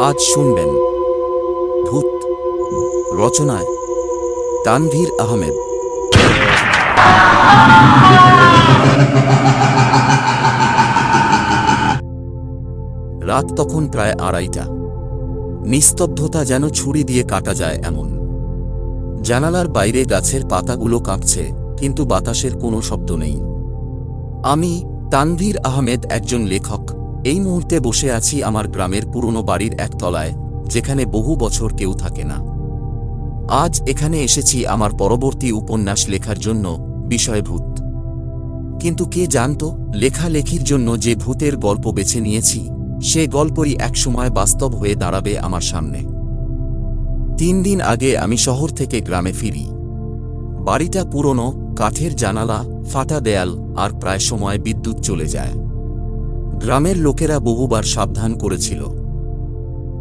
আজ শুনবেন। ভূত। রচনায় তানভীর আহমেদ। রাত তখন প্রায় আড়াইটা। নিস্তব্ধতা যেন ছুরি দিয়ে কাটা যায় এমন। জানালার বাইরে গাছের পাতাগুলো কাঁপছে, কিন্তু বাতাসের কোনো শব্দ নেই। আমি তানভীর আহমেদ একজন লেখক। এই মুহূর্তে বসে আছি আমার গ্রামের পুরনো বাড়ির একতলায়, যেখানে বহু বছর কেউ থাকে না। আজ এখানে এসেছি আমার পরবর্তী উপন্যাস লেখার জন্য, বিষয়ভূত। কিন্তু কে জানত, লেখালেখির জন্য যে ভূতের গল্প বেছে নিয়েছি, সে গল্পই একসময় বাস্তব হয়ে দাঁড়াবে আমার সামনে। তিন দিন আগে আমি শহর থেকে গ্রামে ফিরি। বাড়িটা পুরনো, কাঠের জানালা, ফাটা দেয়াল, আর প্রায় সময় বিদ্যুৎ চলে যায়। গ্রামের লোকেরা বহুবার সাবধান করেছিল।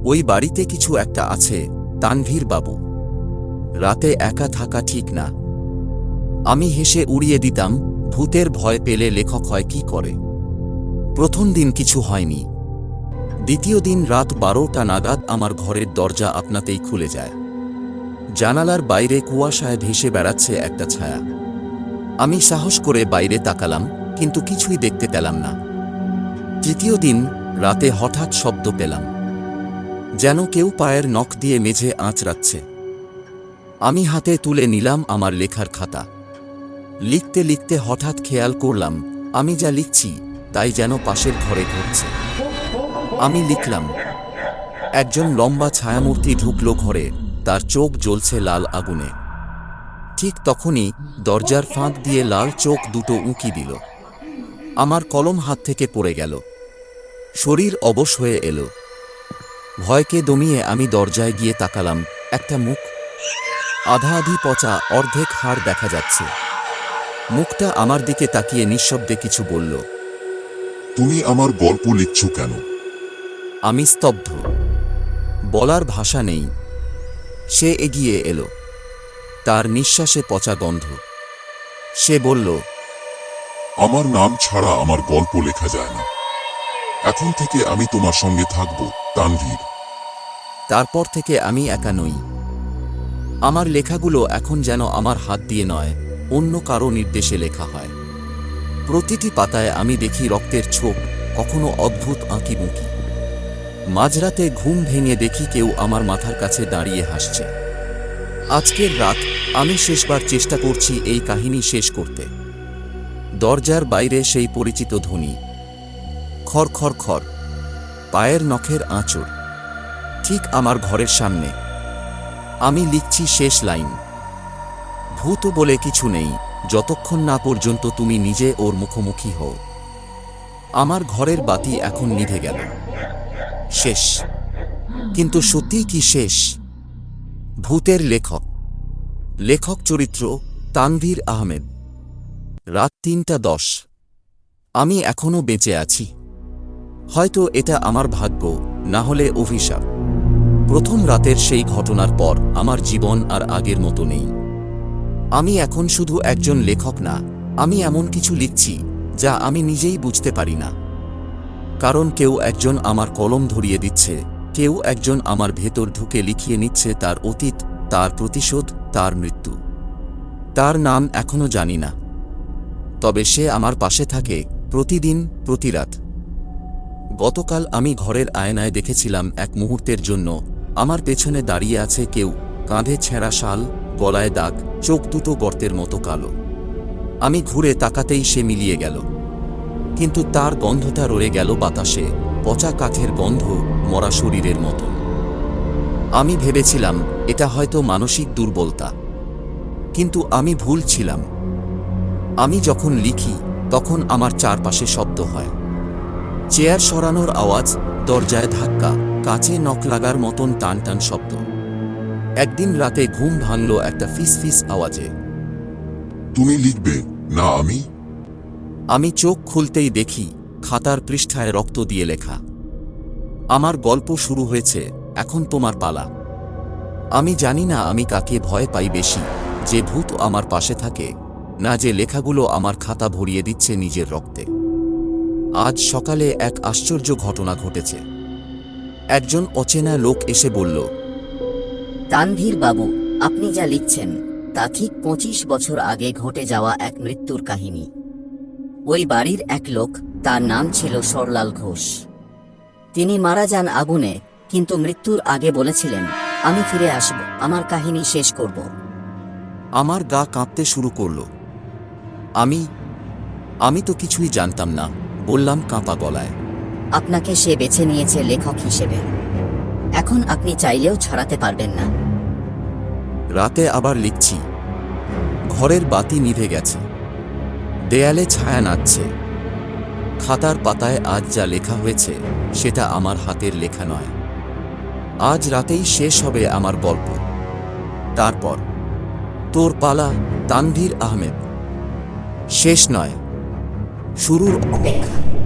ওই বাড়িতে কিছু একটা আছে, তানভীর বাবু। রাতে একা থাকা ঠিক না। আমি হেসে উড়িয়ে দিতাম, ভূতের ভয় পেলে লেখক হয় কি করে। প্রথম দিন কিছু হয়নি। দ্বিতীয় দিন রাত বারোটা নাগাদ আমার ঘরের দরজা আপনাতেই খুলে যায়। জানালার বাইরে কুয়াশায় ভেসে বেড়াচ্ছে একটা ছায়া। আমি সাহস করে বাইরে তাকালাম, কিন্তু কিছুই দেখতে পেলাম না। তৃতীয় দিন রাতে হঠাৎ শব্দ পেলাম। যেন কেউ পায়ের নখ দিয়ে মেঝে আঁচড়াচ্ছে। আমি হাতে তুলে নিলাম আমার লেখার খাতা। লিখতে লিখতে হঠাৎ খেয়াল করলাম, আমি যা লিখছি তাই যেন পাশের ঘরে ঘটছে। আমি লিখলাম, একজন লম্বা ছায়ামূর্তি ঢুকলো ঘরে, তার চোখ জ্বলছে লাল আগুনে। ঠিক তখনই দরজার ফাঁক দিয়ে লাল চোখ দুটো উঁকি দিল। আমার কলম হাত থেকে পড়ে গেল। শরীর অবশ হয়ে এলো। ভয়কে দমিয়ে আমি দরজায় গিয়ে তাকালাম একটা মুখ। আধা আধি পচা অর্ধেক হাড় দেখা যাচ্ছে। মুখটা আমার দিকে তাকিয়ে নিঃশব্দে কিছু বলল তুমি আমার গল্প লিখছ কেন? আমি স্তব্ধ। বলার ভাষা নেই। সে এগিয়ে এলো। তার নিঃশ্বাসে পচা গন্ধ। সে বলল আমার নাম ছাড়া আমার গল্প লেখা যায় না। এখন থেকে আমি তোমার সঙ্গে থাকব, তানভীর। তারপর থেকে আমি একা নই। আমার লেখাগুলো এখন যেন আমার হাত দিয়ে নয়, অন্য কারও নির্দেশে লেখা হয়। প্রতিটি পাতায় আমি দেখি রক্তের ছোপ, কখনো অদ্ভুত আঁকিবুঁকি। মাঝরাতে ঘুম ভেঙে দেখি কেউ আমার মাথার কাছে দাঁড়িয়ে হাসছে। আজকের রাত আমি শেষবার চেষ্টা করছি এই কাহিনী শেষ করতে। দরজার বাইরে সেই পরিচিত ধ্বনি। খর খর খর পায়ের নখের আঁচড়। ঠিক আমার ঘরের সামনে। আমি লিখছি শেষ লাইন। ভূত বলে কিছু নেই, যতক্ষণ না পর্যন্ত তুমি নিজে ওর মুখোমুখি হও। আমার ঘরের বাতি এখন নিভে গেল। শেষ। কিন্তু সত্যিই কি শেষ? ভূতের লেখক। লেখক চরিত্র তানভীর আহমেদ। রাত তিনটা দশ। আমি এখনও বেঁচে আছি। হয়তো এটা আমার ভাগ্য, না হলে অভিশাপ। প্রথম রাতের সেই ঘটনার পর আমার জীবন আর আগের মতো নেই। আমি এখন শুধু একজন লেখক না, আমি এমন কিছু লিখছি, যা আমি নিজেই বুঝতে পারি না। কারণ কেউ একজন আমার কলম ধরিয়ে দিচ্ছে, কেউ একজন আমার ভেতর ঢুকে লিখিয়ে নিচ্ছে তার অতীত, তার প্রতিশোধ, তার মৃত্যু। তার নাম এখনও জানি না। তবে সে আমার পাশে থাকে প্রতিদিন প্রতি রাত গতকাল আমি ঘরের আয়নায় দেখেছিলাম এক মুহূর্তের জন্য। আমার পেছনে দাঁড়িয়ে আছে কেউ। কাঁধে ছেঁড়া শাল, গলায় দাগ, চোখ দুটো গর্তের মতো কালো। আমি ঘুরে তাকাতেই সে মিলিয়ে গেল। কিন্তু তার গন্ধটা রয়ে গেল বাতাসে, পচা কাঠের গন্ধ মরা শরীরের মতো আমি ভেবেছিলাম, এটা হয়তো মানসিক দুর্বলতা। কিন্তু আমি ভুল ছিলাম। আমি যখন লিখি তখন আমার চারপাশে শব্দ হয়। চেয়ার সরানোর আওয়াজ দরজায় ধাক্কা কাছে নখ লাগার মতন টান টান শব্দ। একদিন রাতে ঘুম ভাঙল একটা ফিস ফিস আওয়াজে। তুমি লিখবে না আমি? আমি চোখ খুলতেই দেখি খাতার পৃষ্ঠায় রক্ত দিয়ে লেখা। আমার গল্প শুরু হয়েছে এখন তোমার পালা। আমি জানি না আমি কাকে ভয় পাই বেশি যে ভূত আমার পাশে থাকে না যে লেখাগুলো আমার খাতা ভরিয়ে দিচ্ছে নিজের রক্তে। আজ সকালে এক আশ্চর্য ঘটনা ঘটেছে। একজন অচেনা লোক এসে বলল তানভীর বাবু আপনি যা লিখছেন তা ঠিক পঁচিশ বছর আগে ঘটে যাওয়া এক মৃত্যুর কাহিনী। ওই বাড়ির এক লোক তার নাম ছিল সরলাল ঘোষ। তিনি মারা যান আগুনে কিন্তু মৃত্যুর আগে বলেছিলেন আমি ফিরে আসব আমার কাহিনী শেষ করব। আমার গা কাঁপতে শুরু করল। আমি আমি তো কিছুই জানতাম না বললাম কাঁপা গলায়। আপনাকে সে বেছে নিয়েছে লেখক হিসেবে। এখন আপনি চাইলেও ছাড়াতে পারবেন না। রাতে আবার লিখছি ঘরের বাতি নিভে গেছে দেয়ালে ছায়া নাচছে খাতার পাতায় আজ যা লেখা হয়েছে সেটা আমার হাতের লেখা নয়। আজ রাতেই শেষ হবে আমার গল্প। তারপর তোর পালা তানভীর আহমেদ। শেষ নয়। শুরুর অপেক্ষা।